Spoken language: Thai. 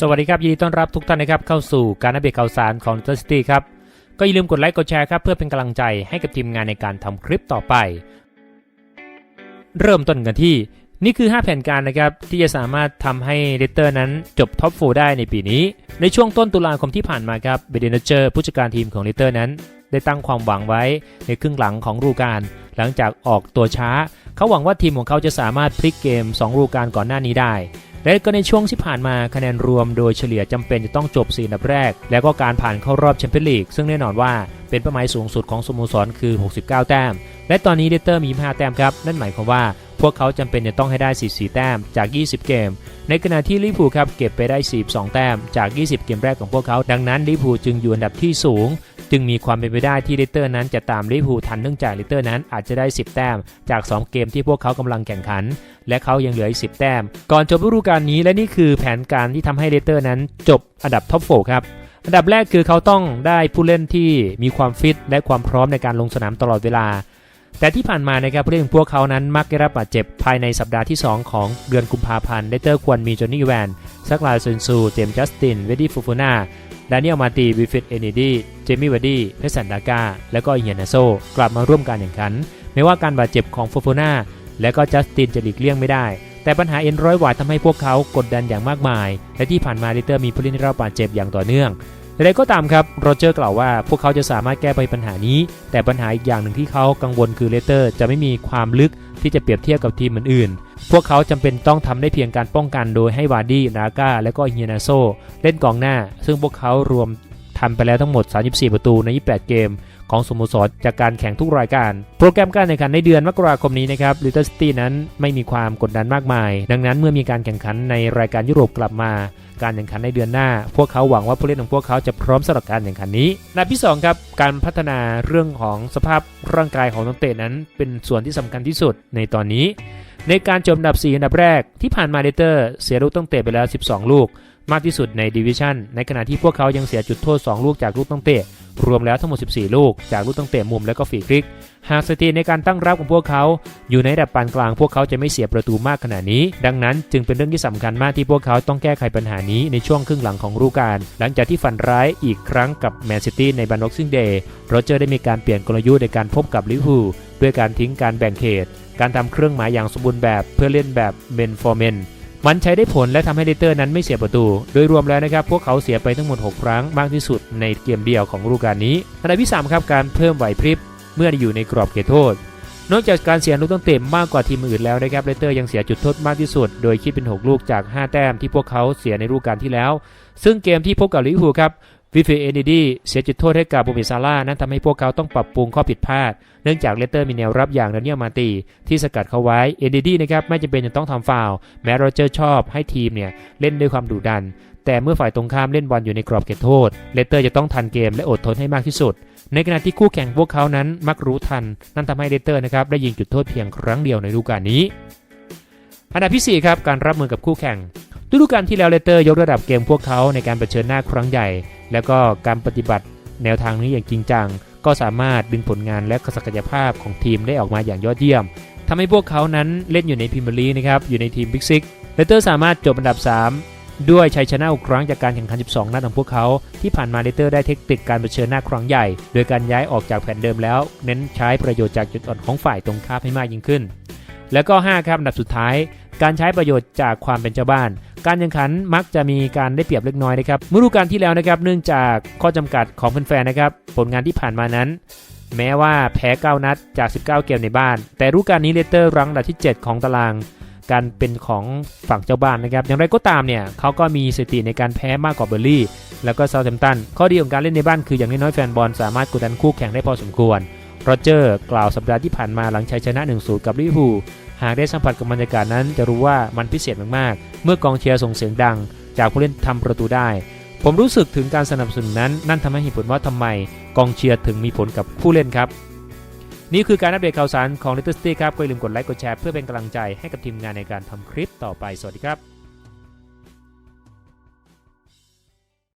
สวัสดีครับ ยินดีต้อนรับทุกท่านนะครับเข้าสู่การอัปเดตข่าวสารของ t ั r สตี้ครับ ก็อย่าลืมกดไลค์กดแชร์ครับ เพื่อเป็นกำลังใจให้กับทีมงานในการทำคลิปต่อไป เริ่มต้นกันที่ นี่คือ 5 แผนการนะครับ ที่จะสามารถทำให้เดเตอร์นั้นจบท็อปโฟได้ในปีนี้ ในช่วงต้นตุลาคมที่ผ่านมาครับเบเดนเจอร์ผู้จัดการทีมของเดเตอร์นั้น ได้ตั้งความหวังไว้ในครึ่งหลังของฤดูกาลหลังจากออกตัวช้า เขาหวังว่าทีมของเขาจะสามารถพลิกเกม2ฤดูกาลก่อนหน้านี้ได้ และก็ในช่วงที่ผ่านมาคะแนนรวมโดยเฉลี่ยจำเป็นจะต้องจบ4อันดับแรก แล้วก็การผ่านเข้ารอบแชมเปี้ยนลีกซึ่งแน่นอนว่าเป็นเป้าหมายสูงสุดของสโมสรคือ 69 แต้ม และตอนนี้เดเตอร์มี5แต้มครับ นั่นหมายความว่าพวกเขาจำเป็นจะต้องให้ได้ 44 แต้มจาก 20 เกม ในขณะที่ลิพูครับเก็บไปได้ 42 แต้มจาก 20 เกมแรกของพวกเขา ดังนั้นลิพูจึงอยู่อันดับที่สูง จึงมีความเป็นไปได้ที่ลิเตอร์นั้นจะตามลิเวอร์พูลทันเนื่องจากลิเตอร์นั้นอาจจะได้ 10 แต้ม จาก 2 เกมที่พวกเขากำลังแข่งขัน และเขายังเหลืออีก 10 แต้ม ก่อนจบฤดูกาลนี้และนี่คือแผนการที่ทำให้ลิเตอร์นั้นจบอันดับท็อปโฟครับอันดับแรกคือเขาต้องได้ผู้เล่นที่มีความฟิตและความพร้อมในการลงสนามตลอดเวลา แต่ที่ผ่านมานะครับผู้เล่นของพวกเขานั้นมักได้รับบาดเจ็บภายในสัปดาห์ที่ 2 ของเดือนกุมภาพันธ์เลเตอร์ควรมีจอห์นนี่แวนซักลาซึนซู เจมส์จัสติน เวดดี้ฟูฟูนา ดานิเอลมาตีวิฟิตเอนิดีเจมี่วดดี้เพสันดากาและก็เฮียนาโซกลับมาร่วมการแข่งขันไม่ว่าการบาดเจ็บของฟูฟูนาและก็จัสตินจะหลีกเลี่ยงไม่ได้ แต่ปัญหาเอ็นร้อยหวาดทำให้พวกเขากดดันอย่างมากมาย และที่ผ่านมาเลเตอร์มีผู้เล่นที่ได้รับบาดเจ็บอย่างต่อเนื่องใดๆก็ตามครับโรเจอร์กล่าวว่าพวกเขาจะสามารถแก้ไขปัญหานี้ แต่ปัญหาอีกอย่างหนึ่งที่เขากังวลคือเลเตอร์ จะไม่มีความลึกที่จะเปรียบเทียบกับทีมอื่นๆ พวกเขาจำเป็นต้องทำได้เพียงการป้องกันโดยให้วาดี้นาก้าและก็เฮียนาโซเล่นกองหน้า ซึ่งพวกเขารวมทำไปแล้วทั้งหมด 34 ประตูใน 28 เกม ของสโมสรจากการแข่งทุกรายการ โปรแกรมการแข่งขันในเดือนมกราคมนี้นะครับลิตเติ้ลซิตี้นั้นไม่มีความกดดันมากมาย ดังนั้นเมื่อมีการแข่งขันในรายการยุโรปกลับมา การแข่งขันในเดือนหน้า พวกเขาหวังว่าผู้เล่นของพวกเขาจะพร้อมสำหรับการแข่งขันนี้อันดับที่2ครับการพัฒนาเรื่องของสภาพร่างกายของนักเตะนั้น เป็นส่วนที่สำคัญที่สุดในตอนนี้ ในการจบอันดับ 4 อันดับแรกที่ผ่านมาเลเตอร์ เสียลูกตั้งเตะไปแล้ว 12 ลูก มากที่สุดในดิวิชั่นในขณะที่พวกเขายังเสียจุดโทษ 2 ลูกจากลูกตั้งเตะ รวมแล้วทั้งหมด 14 ลูก จากลูกตั้งเตะมุมและก็ฟรีคลิก หากสถิติในการตั้งรับของพวกเขา อยู่ในระดับปานกลาง พวกเขาจะไม่เสียประตูมากขนาดนี้ ดังนั้นจึงเป็นเรื่องที่สำคัญมากที่พวกเขาต้องแก้ไขปัญหานี้ในช่วงครึ่งหลังของฤดูกาลหลังจากที่ฝันร้ายอีกครั้งกับแมนซิตี้ในบันบ็อกซิ่งเดย์โรเจอร์ได้มีการเปลี่ยนกลยุทธ์ในการพบกับลิเวอร์พูลด้วยการทิ้งการแบ่งเขต การทำเครื่องหมายอย่างสมบูรณ์แบบเพื่อเล่นแบบเมนฟอร์เมนมันใช้ได้ผลและทำให้เลเตอร์นั้นไม่เสียประตู โดยรวมแล้วนะครับ พวกเขาเสียไปทั้งหมด 6 ครั้งมากที่สุดในเกมเดียวของฤดูกาลนี้อันดับที่3ครับการเพิ่มไหวพริบเมื่ออยู่ในกรอบเขตโทษ นอกจากการเสียลูกตั้งเตะมากกว่าทีมอื่นแล้วนะครับเลเตอร์ยังเสียจุดโทษมากที่สุด โดยคิดเป็น 6 ลูกจาก 5 แต้มที่พวกเขาเสียในฤดูกาลที่แล้ว ซึ่งเกมที่พบกับลิเวอร์พูลครับ วิฟิเอนิดีเสียจุดโทษให้กับบูมิซาร่านั้นทำให้พวกเขาต้องปรับปรุงข้อผิดพลาด เนื่องจากเลเตอร์มีแนวรับอย่างดนิเอลมาตีที่สกัดเขาไว้เอนิดีนะครับไม่จำเป็นจะต้องทำฟาวล์แม้โรเจอร์ชอบให้ทีมเนี่ยเล่นด้วยความดุดัน แต่เมื่อฝ่ายตรงข้ามเล่นบอลอยู่ในกรอบเขตโทษเลเตอร์จะต้องทันเกมและอดทนให้มากที่สุด ในขณะที่คู่แข่งพวกเขานั้นมักรู้ทัน นั่นทำให้เลเตอร์นะครับได้ยิงจุดโทษเพียงครั้งเดียวในฤดูกาลนี้อันดับที่4ครับการรับมือกับคู่แข่ง ฤดูกาลที่แล้วเลเตอร์ยกระดับเกมพวกเขาในการเผชิญหน้าครั้งใหญ่ แล้วก็การปฏิบัติแนวทางนี้อย่างจริงจัง ก็สามารถดึงผลงานและศักยภาพของทีมได้ออกมาอย่างยอดเยี่ยมทำให้พวกเขานั้นเล่นอยู่ในพรีเมียร์ลีกนะครับอยู่ในทีมบิ๊กซิกเลเตอร์สามารถจบอันดับ 3 ด้วยชัยชนะ6ครั้งจากการแข่งขัน 12 นัดของพวกเขา ที่ผ่านมาเลเตอร์ได้เทคนิคการเผชิญหน้าครั้งใหญ่ โดยการย้ายออกจากแผนเดิมแล้ว เน้นใช้ประโยชน์จากจุดอ่อนของฝ่ายตรงข้ามให้มากยิ่งขึ้น แล้วก็ 5 ครับอันดับสุดท้าย การใช้ประโยชน์จากความเป็นเจ้าบ้าน การแข่งขันมักจะมีการได้เปรียบเล็กน้อยนะครับเมื่อฤดูกาลที่แล้วนะครับ เนื่องจากข้อจำกัดของแฟนๆนะครับ ผลงานที่ผ่านมานั้น แม้ว่าแพ้ 9 นัดจาก 19 เกมในบ้าน แต่ฤดูกาลนี้เลสเตอร์รั้งอันดับที่ 7 ของตาราง การเป็นของฝั่งเจ้าบ้านนะครับ อย่างไรก็ตามเนี่ยเขาก็มีสถิติในการแพ้มากกว่าเบอร์ลี่ แล้วก็เซาท์แฮมป์ตัน ข้อดีของการเล่นในบ้านคืออย่างน้อยๆแฟนบอลสามารถกดดันคู่แข่งได้พอสมควรโรเจอร์กล่าวสัปดาห์ที่ผ่านมาหลังชัยชนะ1-0กับลิเวอร์พูล หากได้สัมผัสกับบรรยากาศนั้นจะรู้ว่ามันพิเศษมากๆ เมื่อกองเชียร์ส่งเสียงดัง จากผู้เล่นทำประตูได้ ผมรู้สึกถึงการสนับสนุนนั้น นั่นทำให้เห็นผลว่าทำไมกองเชียร์ถึงมีผลกับผู้เล่นครับ นี่คือการอัปเดตข่าวสารของ Little City ครับก็อย่าลืมกดไลค์กดแชร์เพื่อเป็นกำลังใจให้กับทีมงานในการทำคลิปต่อไปสวัสดีครับ